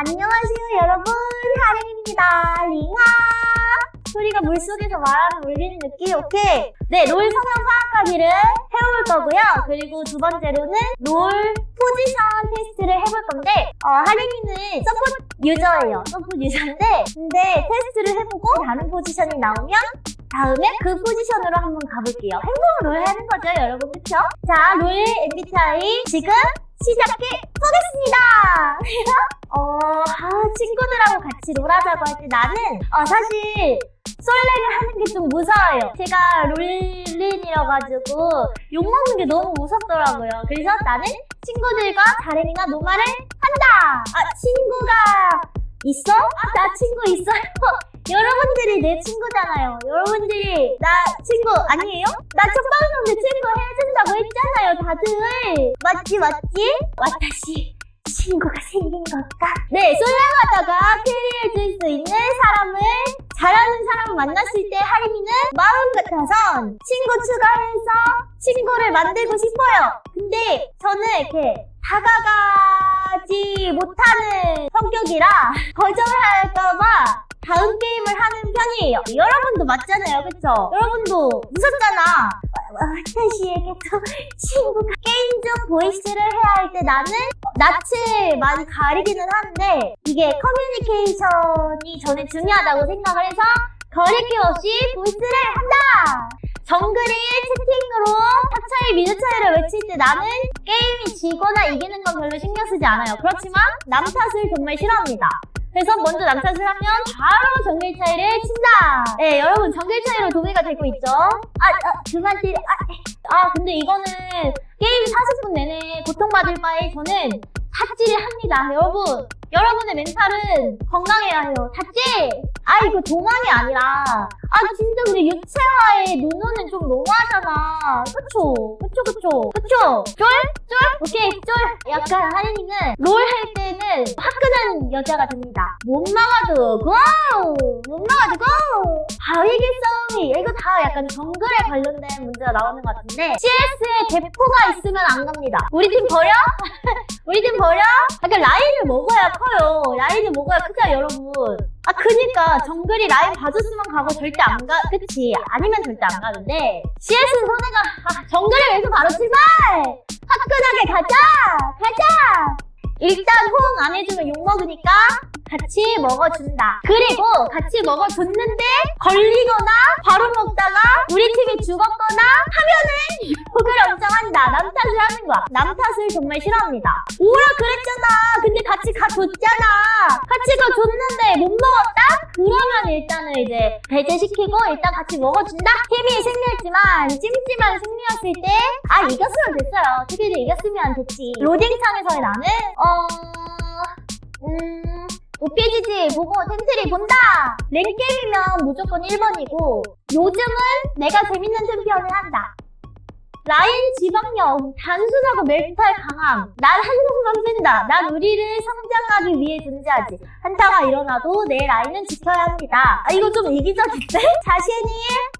안녕하세요 여러분. 하림입니다. 링아. 소리가 물속에서 말하면 울리는 느낌. 오케이. 네 롤 성형 파악하기를 해볼 거고요. 그리고 두 번째로는 롤 포지션 테스트를 해볼 건데 어, 하림이는 서포트 유저예요. 서포트 유저인데 근데 테스트를 해보고 다른 포지션이 나오면 다음에 그 포지션으로 한번 가볼게요. 행동 롤 하는 거죠 여러분. 그쵸? 자 롤 MBTI 지금 시작해 보겠습니다 어, 아, 친구들하고 같이 놀아자고 할 때 나는, 어, 사실, 솔랭을 하는 게 좀 무서워요. 제가 롤린이라가지고, 욕먹는 게 너무 무섭더라고요. 그래서 나는 친구들과 자랭이나 노마를 한다! 아, 친구가 있어? 아, 나 친구 있어요? 여러분들이 내 친구잖아요. 여러분들이 나 친구 아니에요? 나 첫 방송 때 친구 해준다고 했잖아요, 다들. 맞지, 맞지? 와타시. 친구가 생긴 걸까? 네, 솔랭하다가 캐리해줄 수 있는 사람을 잘하는 사람을 만났을 때 하림이는 마음 같아선 친구 추가해서 친구를 만들고 싶어요. 근데 저는 이렇게 다가가지 못하는 성격이라 거절할까봐 다음 게임을 하는 편이에요. 여러분도 맞잖아요, 그쵸? 여러분도 무섭잖아. 와타시에게도 친구가 게임 중 보이스를 해야 할 때 나는 낯을 많이 가리기는 하는데 이게 커뮤니케이션이 저는 중요하다고 생각을 해서 거리낌 없이 보이스를 한다! 정글이 채팅으로 탑차이 미드 차이를 외칠 때 나는 게임이 지거나 이기는 건 별로 신경 쓰지 않아요. 그렇지만 남 탓을 정말 싫어합니다. 그래서 먼저 남 탓을 하면 바로 정글 차이를 친다. 네, 여러분 정글 차이로 도배가 되고 있죠. 아, 아 그만 때려. 아, 아, 근데 이거는 게임 40분 내내 고통받을 바에 저는 삽질을 합니다. 여러분, 여러분의 멘탈은 건강해야 해요. 삽질! 아, 이거 도망이 아니라. 아, 진짜 근데 유채화에 눈오는 좀 너무하잖아. 그쵸? 그쵸, 그쵸? 그쵸? 쫄? 쫄? 오케이, 쫄. 약간 하린이는 롤 할 때는 화끈한 여자가 됩니다. 못 막아도 고! 못 막아도 고! 바위기 싸움이 이거 다 약간 정글에 관련된 문제가 나오는 것 같은데 CS에 대포가 있으면 안 갑니다. 우리 팀 버려? 라인을 먹어야 커요. 라인을 먹어야 크죠, 여러분. 아, 그니까 정글이 라인 봐줬으면 가고 절대 안 가. 그치? 아니면 절대 안 가는데 CS는 손해가 아, 정글을 위해서 바로 출발! 화끈하게 가자! 가자! 일단 호응 안 해주면 욕 먹으니까 같이 먹어준다. 그리고 같이 먹어줬는데 걸리거나 바로 먹다가 우리 팀이 죽었거나 하면은 욕을 엄청 한다. 남 탓을 하는 거야. 남 탓을 정말 싫어합니다. 오라 그랬잖아. 근데 같이 가줬잖아. 같이 가줬는데 못 먹었다? 그러면 일단은 이제 배제시키고 일단 같이 먹어준다? 팀이 승리했지만 찜찜한 승리였을 때 아 이겼으면 됐어요. TV를 이겼으면 됐지. 로딩창에서의 나는 어... 음... 오피지지 보고 텐트리 본다! 랭게임이면 무조건 1번이고 요즘은 내가 재밌는 챔피언을 한다. 라인 지방력, 단순하고 멘탈 강함. 난 한동만 뺀다. 난 우리를 성장하기 위해 존재하지. 한타가 일어나도 내 라인은 지켜야 합니다. 아, 이거 좀 이기적인데? 자신이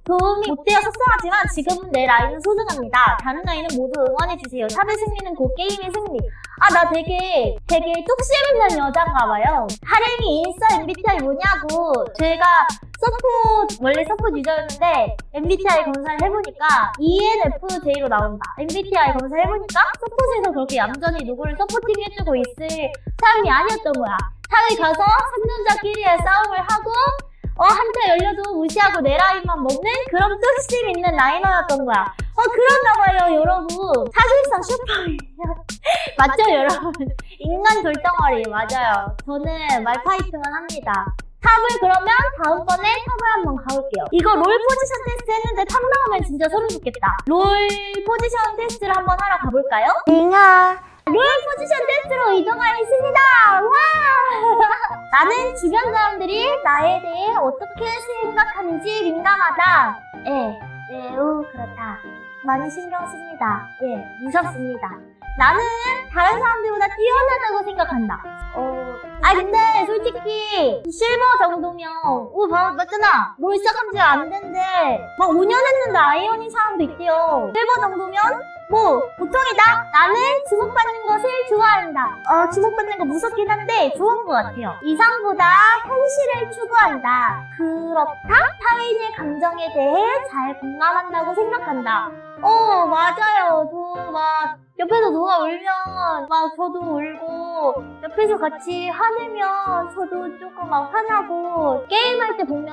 도움이 못 되어 속상하지만 지금은 내 라인은 소중합니다. 다른 라인은 모두 응원해주세요. 탑의 승리는 곧 게임의 승리. 아, 나 되게, 되게 뚝심 있는 여잔가 봐요. 하렘이 인싸 MBTI 뭐냐고. 제가 서포, 원래 서포 유저였는데, MBTI 검사를 해보니까, ENFJ로 나온다. MBTI 검사를 해보니까, 서포트에서 그렇게 얌전히 누구를 서포팅 해주고 있을 사람이 아니었던 거야. 탑에 가서 상남자끼리의 싸움을 하고, 어, 한타 열려도 무시하고 내 라인만 먹는 그런 뚝심 있는 라이너였던 거야. 어, 그런가 봐요, 여러분. 사실상 슈퍼예요. 맞죠, 여러분? 인간 돌덩어리, 맞아요. 저는 말파이트만 합니다. 탑을 그러면 다음번에 탑을 한번 가볼게요. 이거 롤 포지션 테스트 했는데 탑 나오면 진짜 소름 돋겠다. 롤 포지션 테스트를 한번 하러 가볼까요? 잉아. 롤 포지션 테스트로 이동하겠습니다. 와! 나는 주변 사람들이 나에 대해 어떻게 생각하는지 민감하다. 예, 매우 그렇다. 많이 신경 씁니다. 예, 무섭습니다. 나는 다른 사람들보다 뛰어나다고 생각한다. 어, 아 근데 솔직히 실버 정도면 오 봐, 맞잖아. 롤 시작한 지 안 된데 막 5년 했는데 아이언인 사람도 있대요. 실버 정도면 뭐 보통이다. 나는 주목받는 것을 좋아한다. 어 주목받는 거 무섭긴 한데 좋은 것 같아요. 이상보다 현실을 추구한다. 그렇다? 타인의 감정에 대해 잘 공감한다고 생각한다. 어 맞아요. 저막 옆에서 누가 울면 막 저도 울고 옆에서 같이 화내면 저도 조금 막 화나고 게임할 때 보면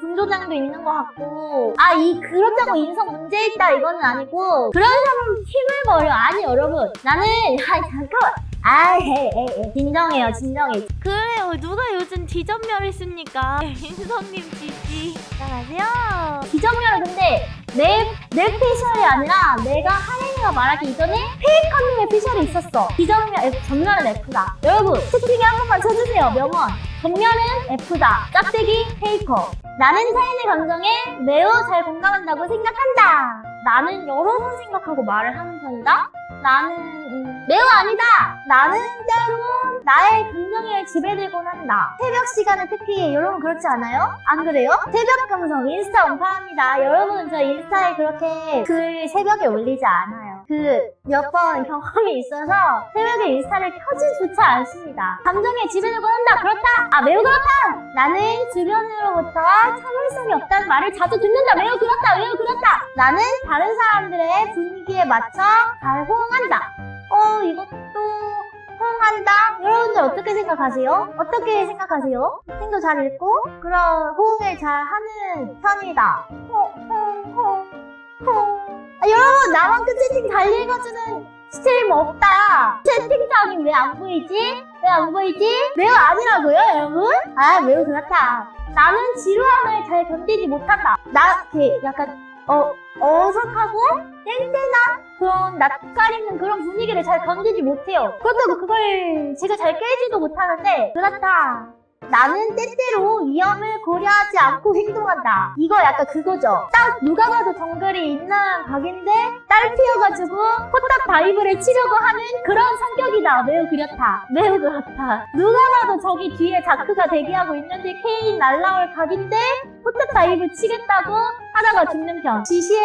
분조장도 있는 것 같고. 아 이 그렇다고 인성 문제 있다 이거는 아니고 그런 사람 팀을 벌여. 아니 여러분. 나는 아 잠깐만. 아 에이 에이 에이 진정해요 진정해 그래요. 누가 요즘 디전멸을 씁니까? 인성님 지지. 안녕하세요. 기정렬은 근데 내, 내 피셜이 아니라 내가 하랭이가 말하기 이전에 페이커님의 피셜이 있었어. 기정렬 F, 전멸은 F다. 여러분 채팅에 한 번만 쳐주세요 명언. 전멸은 F다. 짝대기 페이커. 나는 타인의 감정에 매우 잘 공감한다고 생각한다. 나는 여러 번 생각하고 말을 하는 편이다. 나는 음, 매우 아니다. 나는 때론 나의 감정에 지배되곤 한다. 새벽 시간에 특히 여러분 그렇지 않아요? 안 그래요? 새벽 감성 인스타 운파합니다. 여러분은 저 인스타에 그렇게 글 새벽에 올리지 않아요. 그 몇 번 경험이 있어서 새벽에 인스타를 켜지조차 않습니다. 감정에 지배되곤 한다. 그렇다. 아 매우 그렇다. 나는 주변으로부터 참을성이 없다는 말을 자주 듣는다. 매우 그렇다. 매우 그렇다. 나는 다른 사람들의 분위기에 맞춰 잘 호응한다. 어 이것도 호응한다? 여러분들 어떻게 생각하세요? 어떻게 생각하세요? 생도 잘 읽고 그런 호응을 잘 하는 편이다. 아, 여러분 나만큼 채팅 잘 읽어주는 스트리머 없다. 채팅창이 왜 안 보이지? 왜 안 보이지? 매우 아니라고요, 여러분? 아, 매우 그렇다. 나는 지루함을 잘 견디지 못한다. 나, 이렇게 약간, 어, 어색하고 땡땡한 그런 낯가리는 그런 분위기를 잘 견디지 못해요. 그렇다고 그걸 제가 잘 깨지도 못하는데, 그렇다. 나는 때때로 위험을 고려하지 않고 행동한다. 이거 약간 그거죠. 딱 누가 봐도 정글이 있는 각인데 딸 피어가지고 포탑 다이브를 치려고 하는 그런 성격이다. 매우 그렇다. 매우 그렇다. 누가 봐도 저기 뒤에 자크가 대기하고 있는데 케인 날라올 각인데 포탑 다이브 치겠다고 하다가 죽는 편. 지시에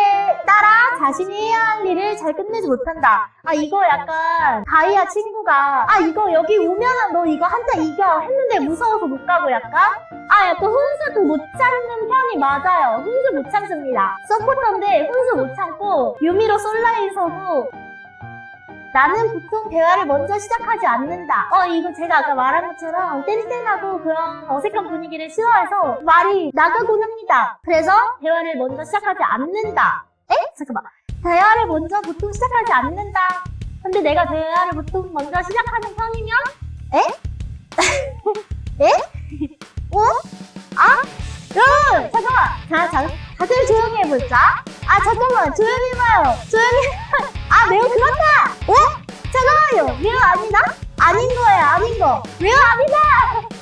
따라 자신이 해야 할 일을 잘 끝내지 못한다. 아 이거 약간 다이아 친구가 아 이거 여기 오면은 너 이거 한타 이겨 했는데 무서워서 못 가고 약간 아 약간 훈수도 못 참는 편이 맞아요. 훈수 못 참습니다. 서포터인데 훈수 못 참고 유미로 솔라인 서고 나는 보통 대화를 먼저 시작하지 않는다. 어, 이거 제가 아까 말한 것처럼 뗀뗀하고 그런 어색한 분위기를 싫어해서 말이 나가곤 합니다. 그래서 대화를 먼저 시작하지 않는다. 에? 잠깐만. 대화를 먼저 보통 시작하지 않는다. 근데 내가 대화를 보통 먼저 시작하는 편이면? 에? 에? 어? 아? 여러분, 잠깐만. 자, 자, 다들 조용히 해보자. 아, 잠깐만. 조용히 해봐요. 조용히. 아, 매우 그렇다! 어? 잠깐만요. 매우 아니다? 아닌 거예요, 아닌 거. 매우 아니다!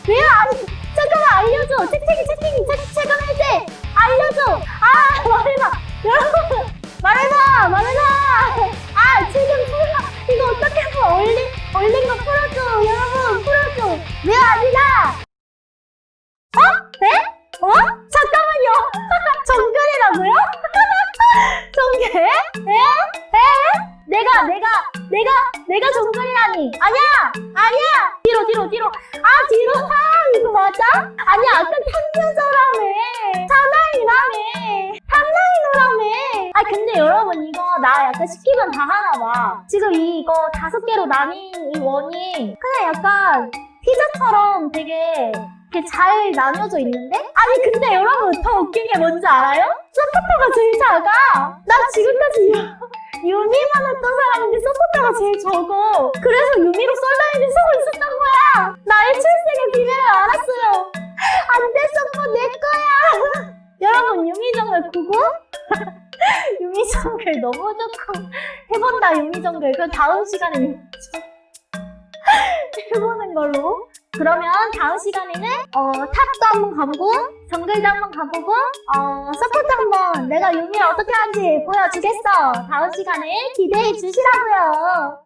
매우 아니, 잠깐만, 알려줘. 채팅이, 채팅이, 채, 최근 해제. 알려줘. 아, 말해봐. 여러분, 말해봐, 말해봐. 아, 지금 설마, 이거 어떻게 해서 얼린, 얼린 거 풀어줘. 여러분, 풀어줘. 매우 아니다! 어? 네? 어? 잠깐만요. 정글이라고요? 정글? 에? 에? 내가 내가 내가 정글이라니 아니야 아니야 뒤로 뒤로 뒤로 아 뒤로 아 이거 맞아? 아니야 아까 탐녀서라며 사나이라며 탐나이너라며 아 근데 여러분 이거 나 약간 시키면 다 하나봐 지금 이거 다섯 개로 나뉜 이 원이 그냥 약간 피자처럼 되게 이렇게 잘 나뉘어져 있는데? 아니 근데 여러분 더 웃긴 게 뭔지 알아요? 서포터가 제일 작아 나 지금까지 유, 유미만 했던 사람인데 서포터가 제일 적어. 그래서 유미로 썰라인을 쓰고 있었던 거야. 나의 출생의 비밀을 알았어요. 안돼 서포 내 거야. 여러분 유미 정글 구구? 유미 정글 너무 좋고. 해본다 유미 정글. 그 다음 시간에 유미 정글 해보는 걸로 그러면 다음 시간에는 어, 탑도 한번 가보고 정글도 한번 가보고 어, 서포트 한번 내가 유미를 어떻게 하는지 보여주겠어. 다음 시간에 기대해 주시라고요